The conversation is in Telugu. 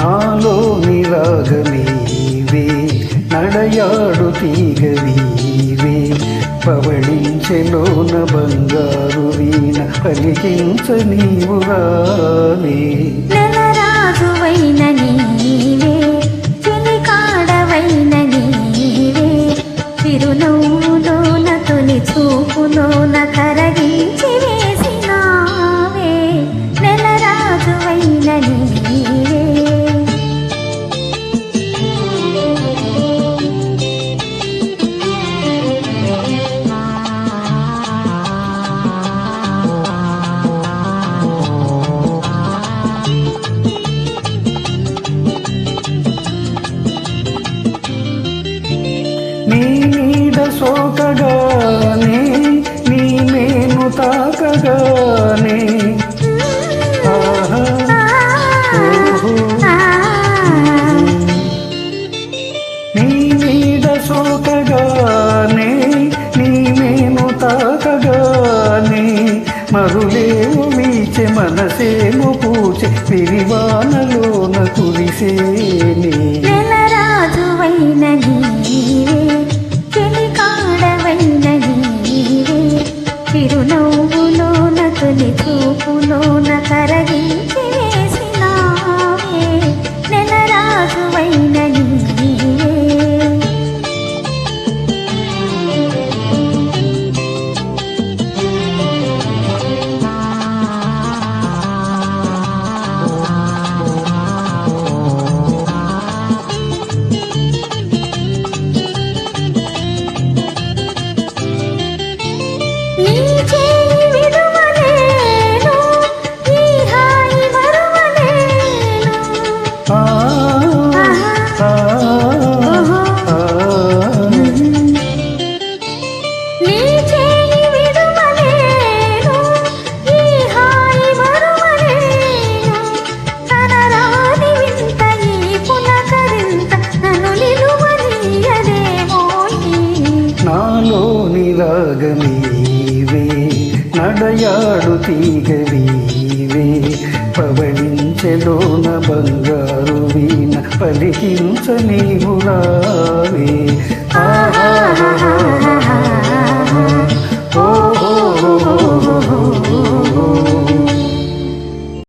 నాలో నిరాగమీవే నడయాడు తీగవీవే పవళించెలోన బంగారు వీణ పలికించ నీవు రావే. నెలరాజువైన నీవే చెలికాడవైన నీవే చిరునవ్వులోన తొలి చూపులోన కరగించి వేసినావే. నెలరాజువైన నీవే. సోకగానే నీ మేను తాకగానే నీ నీడ సోకగానే నీ మేను తాకగానే. మరులేము వీచె మనసేము పూచే పిరివానలోన కురిసేనే తొలి చూపులోన కరగించ నాలోని నడయాడు తీగవీవే పవళించెలోన బంగారు వీణ పలికించ నీవు రావే ఆహా